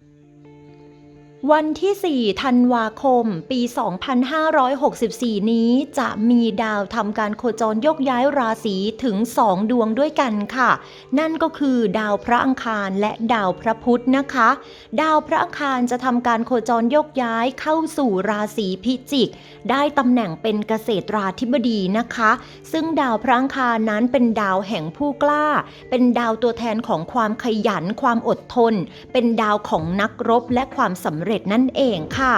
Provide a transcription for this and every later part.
Thank you. วันที่ 4 ธันวาคม ปี 2564 นี้จะมีดาวทำการโคจรยกย้ายราศีถึง 2 ดวงด้วยกันค่ะ นั่นก็คือดาวพระอังคารและดาวพระพุธนะคะ ดาวพระอังคารจะทำการโคจรยกย้ายเข้าสู่ราศีพิจิก ได้ตำแหน่งเป็นเกษตราธิบดีนะคะ ซึ่งดาวพระอังคารนั้นเป็นดาวแห่งผู้กล้า เป็นดาวตัวแทนของความขยันความอดทน เป็นดาวของนักรบและความสำเร็จนั่นเองค่ะ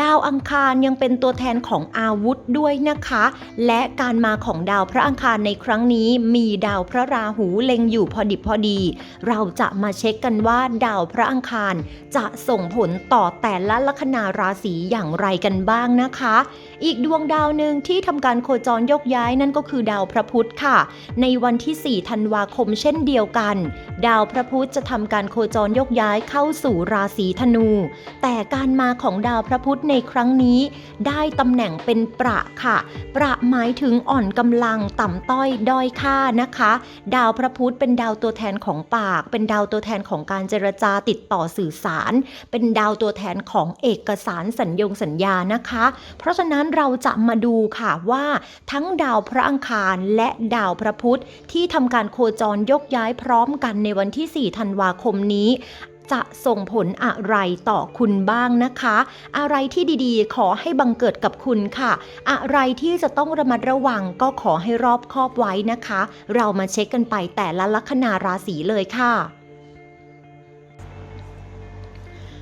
ดาวอังคารยังเป็นตัวแทนของอาวุธด้วยนะคะ และการมาของดาวพระอังคารในครั้งนี้มีดาวพระราหูเล็งอยู่พอดิบพอดี เราจะมาเช็คกันว่าดาวพระอังคารจะส่งผลต่อแต่ละลัคนาราศีอย่างไรกันบ้างนะคะ อีกดวงดาวหนึ่งที่ทำการโคจรยกย้ายนั่นก็คือดาวพระพุธค่ะ ในวันที่ 4 ธันวาคมเช่นเดียวกัน ดาวพระพุธจะทำการโคจรยกย้ายเข้าสู่ราศีธนู แต่การมาของดาวพระพุธในครั้งนี้ ได้ตำแหน่งเป็นประค่ะ ประหมายถึงอ่อนกำลังต่ำต้อยด้อยค่านะคะ ดาวพระพุธเป็นดาวตัวแทนของปาก เป็นดาวตัวแทนของการเจรจาติดต่อสื่อสาร เป็นดาวตัวแทนของเอกสารสัญญงสัญญานะคะ เพราะฉะนั้นเราจะมาดูค่ะว่าทั้งดาวพระอังคารและดาวพระพุธที่ทำการโคจรยกย้ายพร้อมกันในวันที่ 4 ธันวาคมนี้จะส่งผลอะไรต่อคุณบ้างนะคะ อะไรที่ดีๆ ขอให้บังเกิดกับคุณค่ะ อะไรที่จะต้องระมัดระวังก็ขอให้รอบคอบไว้นะคะ เรามาเช็คกันไปแต่ละลัคนาราศีเลยค่ะ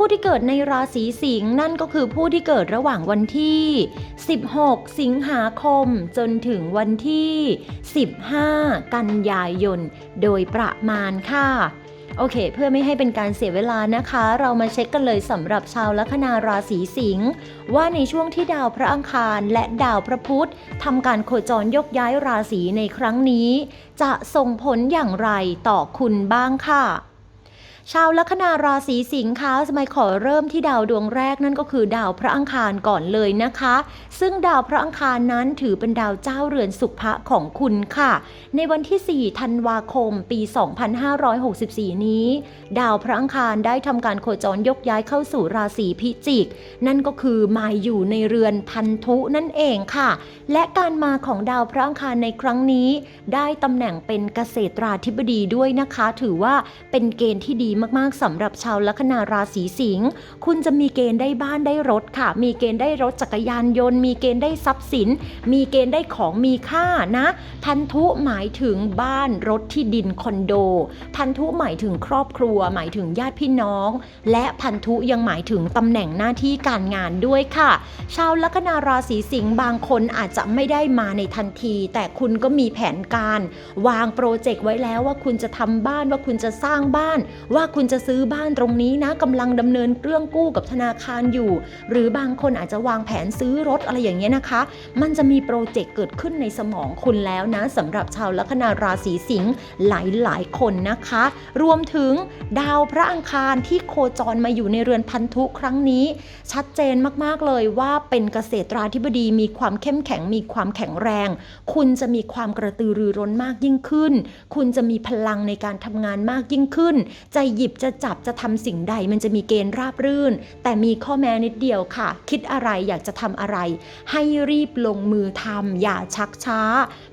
ผู้ที่เกิดในราศีสิงห์นั่นก็คือผู้ที่เกิดระหว่างวันที่ 16 สิงหาคม จนถึงวันที่ 15 กันยายน โดยประมาณค่ะโอเค เพื่อไม่ให้เป็นการเสียเวลานะคะ เรามาเช็คกันเลยสำหรับชาวลัคนาราศีสิงห์ว่าในช่วงที่ดาวพระอังคารและดาวพระพุธทำการโคจรยกย้ายราศีในครั้งนี้ จะส่งผลอย่างไรต่อคุณบ้างค่ะ ชาวลัคนาราศีสิงค์คะสมัยขอเริ่มที่ดาวดวงแรกนั่นก็คือดาวพระอังคารก่อนเลยนะคะ ซึ่งดาวพระอังคารนั้นถือเป็นดาวเจ้าเรือนสุภะของคุณค่ะ ในวันที่ 4 ธันวาคม ปี 2564 นี้ ดาวพระอังคารได้ทำการโคจรยกย้ายเข้าสู่ราศีพิจิก นั่นก็คือมาอยู่ในเรือนพันธุนั่นเองค่ะ และการมาของดาวพระอังคารในครั้งนี้ ได้ตำแหน่งเป็นเกษตราธิบดีด้วยนะคะ ถือว่าเป็นเกณฑ์ที่ดีมากๆสำหรับชาวลัคนาราศีสิงห์คุณจะมีเกณฑ์ได้บ้านได้รถค่ะ มีเกณฑ์ได้รถจักรยานยนต์ มีเกณฑ์ได้ทรัพย์สิน มีเกณฑ์ได้ของมีค่านะ พันธุหมายถึงบ้านรถที่ดินคอนโด พันธุหมายถึงครอบครัว หมายถึงญาติพี่น้อง และพันธุยังหมายถึงตำแหน่งหน้าที่การงานด้วยค่ะ ชาวลัคนาราศีสิงห์บางคนอาจจะไม่ได้มาในทันที แต่คุณก็มีแผนการ วางโปรเจกต์ไว้แล้วว่าคุณจะทำบ้านว่าคุณจะสร้างบ้านว่าคุณจะซื้อบ้านตรงนี้นะกำลังดำเนินเรื่องกู้กับธนาคารอยู่ หรือบางคนอาจจะวางแผนซื้อรถอะไรอย่างเงี้ยนะคะ มันจะมีโปรเจกต์เกิดขึ้นในสมองคุณแล้วนะสำหรับชาวลัคนาราศีสิงห์หลายๆคนนะคะ รวมถึงดาวพระอังคารที่โคจรมาอยู่ในเรือนพันธุครั้งนี้ ชัดเจนมากๆเลยว่าเป็นเกษตราธิบดีมีความเข้มแข็งมีความแข็งแรง คุณจะมีความกระตือรือร้นมากยิ่งขึ้น คุณจะมีพลังในการทำงานมากยิ่งขึ้น จะหยิบจะจับจะทำสิ่งใดมันจะมีเกณฑ์ราบรื่น แต่มีข้อแม้นิดเดียวค่ะ คิดอะไรอยากจะทำอะไร ให้รีบลงมือทำอย่าชักช้า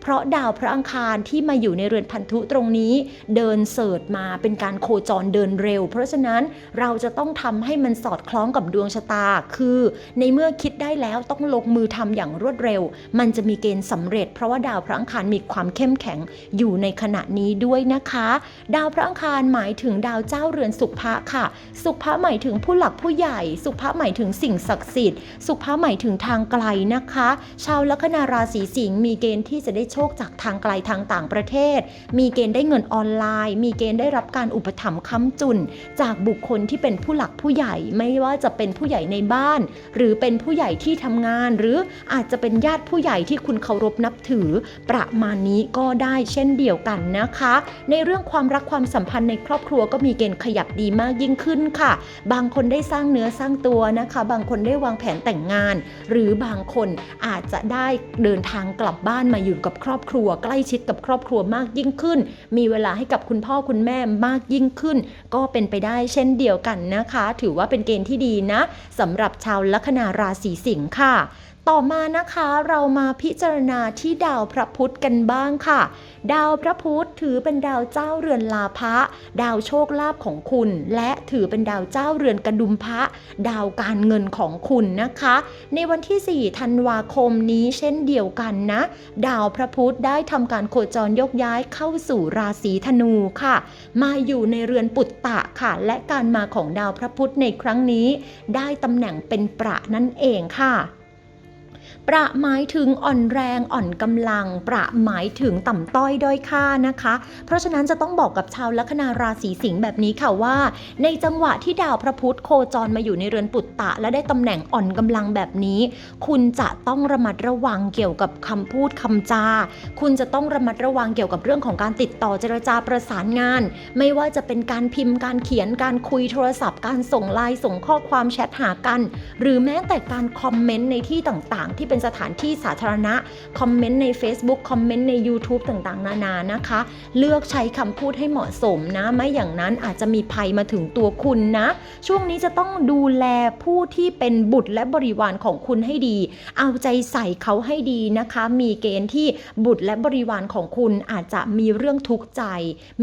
เพราะดาวพระอังคารที่มาอยู่ในเรือนพันธุตรงนี้ เดินเสิร์ชมาเป็นการโคจรเดินเร็ว เพราะฉะนั้นเราจะต้องทำให้มันสอดคล้องกับดวงชะตา คือ ในเมื่อคิดได้แล้วต้องลงมือทำอย่างรวดเร็ว มันจะมีเกณฑ์สำเร็จ เพราะว่าดาวพระอังคารมีความเข้มแข็งอยู่ในขณะนี้ด้วยนะคะ ดาวพระอังคารหมายถึงดาวเจ้าเรือนสุภะค่ะ สุภะหมายถึงผู้หลักผู้ใหญ่ สุภะหมายถึงสิ่งศักดิ์สิทธิ์ สุภะหมายถึงทางไกลนะคะ ชาวลัคนาราศีสิงห์มีเกณฑ์ที่จะได้โชคจากทางไกลทางต่างประเทศ มีเกณฑ์ได้เงินออนไลน์ มีเกณฑ์ได้รับการอุปถัมภ์ค้ำจุน จากบุคคลที่เป็นผู้หลักผู้ใหญ่ ไม่ว่าจะเป็นผู้ใหญ่ในบ้าน หรือเป็นผู้ใหญ่ที่ทำงาน หรืออาจจะเป็นญาติผู้ใหญ่ที่คุณเคารพนับถือ ประมาณนี้ก็ได้เช่นเดียวกันนะคะ ในเรื่องความรักความสัมพันธ์ในครอบครัวก็มีเกณฑ์ขยับดีมากยิ่งขึ้นค่ะ บางคนได้สร้างเนื้อสร้างตัวนะคะ บางคนได้วางแผนแต่งงาน หรือบางคนอาจจะได้เดินทางกลับบ้านมาอยู่กับครอบครัว ใกล้ชิดกับครอบครัวมากยิ่งขึ้น มีเวลาให้กับคุณพ่อคุณแม่มากยิ่งขึ้น ก็เป็นไปได้เช่นเดียวกันนะคะ ถือว่าเป็นเกณฑ์ที่ดีนะสำหรับชาวลัคนาราศีสิงค์ค่ะ ต่อมานะคะเรามาพิจารณาที่ดาวพระพุธกันบ้างค่ะ ดาวพระพุธถือเป็นดาวเจ้าเรือนลาภะดาวโชคลาภของคุณ และถือเป็นดาวเจ้าเรือนกระดุมพระ ดาวการเงินของคุณนะคะ ในวันที่ 4 ธันวาคมนี้เช่นเดียวกันนะ ดาวพระพุธได้ทำการโคจรยกย้ายเข้าสู่ราศีธนูค่ะ มาอยู่ในเรือนปุตตะค่ะ และการมาของดาวพระพุธในครั้งนี้ ได้ตำแหน่งเป็นประนั่นเองค่ะ ประหมายถึงอ่อนแรงอ่อนกำลัง ประหมายถึงต่ำต้อยด้อยค่านะคะ เพราะฉะนั้นจะต้องบอกกับชาวลัคนาราศีสิงห์แบบนี้ค่ะว่า ในจังหวะที่ดาวพระพุธโคจรมาอยู่ในเรือนปุตตะ และได้ตำแหน่งอ่อนกำลังแบบนี้ คุณจะต้องระมัดระวังเกี่ยวกับคำพูดคำจา คุณจะต้องระมัดระวังเกี่ยวกับเรื่องของการติดต่อเจรจาประสานงาน ไม่ว่าจะเป็นการพิมพ์การเขียนการคุยโทรศัพท์ การส่งไลน์ส่งข้อความแชทหากัน หรือแม้แต่การคอมเมนต์ในที่ต่างๆ ที่เป็นสถานที่สาธารณะ คอมเมนต์ใน Facebook คอมเมนต์ใน YouTube ต่างๆ นานานะคะ เลือกใช้คำพูดให้เหมาะสมนะ ไม่อย่างนั้นอาจจะมีภัยมาถึงตัวคุณนะ ช่วงนี้จะต้องดูแลผู้ที่เป็นบุตรและบริวารของคุณให้ดี เอาใจใส่เขาให้ดีนะคะ มีเกณฑ์ที่บุตรและบริวารของคุณอาจจะมีเรื่องทุกข์ใจ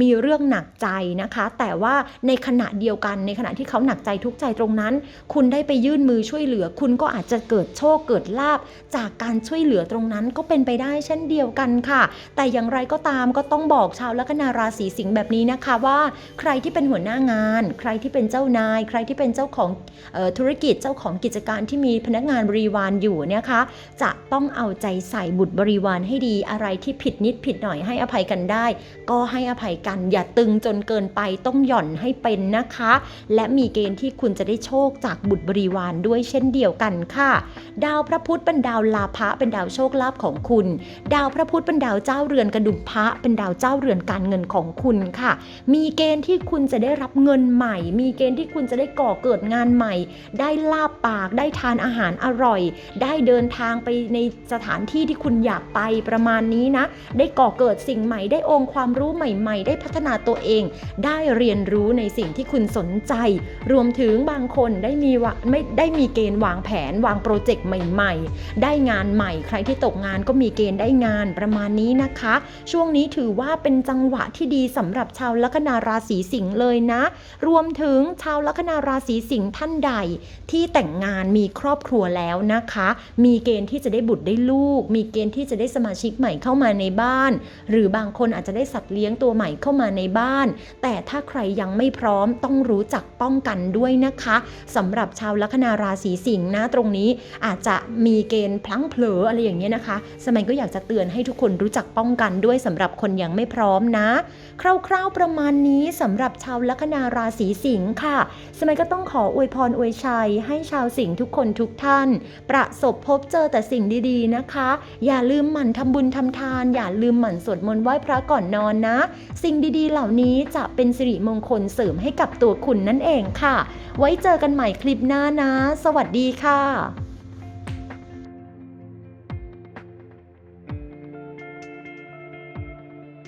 มีเรื่องหนักใจนะคะ แต่ว่าในขณะเดียวกันในขณะที่เขาหนักใจทุกข์ใจตรงนั้น คุณได้ไปยื่นมือช่วยเหลือ คุณก็อาจจะเกิดโชคเกิดลาบ จากการช่วยเหลือตรงนั้นก็เป็นไปได้เช่นเดียวกันค่ะ แต่อย่างไรก็ตามก็ต้องบอกชาวลัคนาราศีสิงห์แบบนี้นะคะว่า ใครที่เป็นหัวหน้างาน ใครที่เป็นเจ้านาย ใครที่เป็นเจ้าของออธุรกิจเจ้าของกิจการที่มีพนักงานบริวารอยู่เนี่ยคะจะต้องเอาใจใส่บุตรบริวารให้ดีอะไรที่ผิดนิดผิดหน่อยให้อภัยกันได้ ก็ให้อภัยกันอย่าตึงจนเกินไปต้องหย่อนให้เป็นนะคะ และมีเกณฑ์ที่คุณจะได้โชคจากบุตรบริวารด้วยเช่นเดียวกันค่ะ ดาวพระพุธเป็นดาวลาภะเป็นดาวโชคลาภของคุณ ดาวพระพุธเป็นดาวเจ้าเรือนกระดุมพระเป็นดาวเจ้าเรือนการเงินของคุณค่ะ มีเกณฑ์ที่คุณจะได้รับเงินใหม่ มีเกณฑ์ที่คุณจะได้ก่อเกิดงานใหม่ ได้ลาบปากได้ทานอาหารอร่อย ได้เดินทางไปในสถานที่ที่คุณอยากไปประมาณนี้นะ ได้ก่อเกิดสิ่งใหม่ ได้องค์ความรู้ใหม่ ๆ ได้พัฒนาตัวเอง ได้เรียนรู้ในสิ่งที่คุณสนใจ รวมถึงบางคนได้มีวะไม่ได้มีเกณฑ์วางแผนวางโปรเจกต์ใหม่ ๆ ได้ได้งานใหม่ ใครที่ตกงานก็มีเกณฑ์ได้งานประมาณนี้นะคะ ช่วงนี้ถือว่าเป็นจังหวะที่ดีสำหรับชาวลัคนาราศีสิงห์เลยนะ รวมถึงชาวลัคนาราศีสิงห์ท่านใด ที่แต่งงานมีครอบครัวแล้วนะคะ มีเกณฑ์ที่จะได้บุตรได้ลูก มีเกณฑ์ที่จะได้สมาชิกใหม่เข้ามาในบ้าน หรือบางคนอาจจะได้สัตว์เลี้ยงตัวใหม่เข้ามาในบ้าน แต่ถ้าใครยังไม่พร้อมต้องรู้จักป้องกันด้วยนะคะสำหรับชาวลัคนาราศีสิงห์นะตรงนี้อาจจะมีเกณฑ์พลั้งเผลออะไรอย่างเงี้ยนะคะ สมัยก็อยากจะเตือนให้ทุกคนรู้จักป้องกันด้วยสำหรับคนยังไม่พร้อมนะ คร่าวๆประมาณนี้สำหรับชาวลัคนาราศีสิงห์ค่ะ สมัยก็ต้องขออวยพรอวยชัย ให้ชาวสิงห์ทุกคนทุกท่าน ประสบพบเจอแต่สิ่งดีๆนะคะ อย่าลืมหมั่นทำบุญทำทาน อย่าลืมหมั่นสวดมนต์ไหว้พระก่อนนอนนะ สิ่งดีๆ เหล่านี้จะเป็นสิริมงคลเสริมให้กับตัวคุณนั่นเองค่ะ ไว้เจอกันใหม่คลิปหน้านะ สวัสดีค่ะ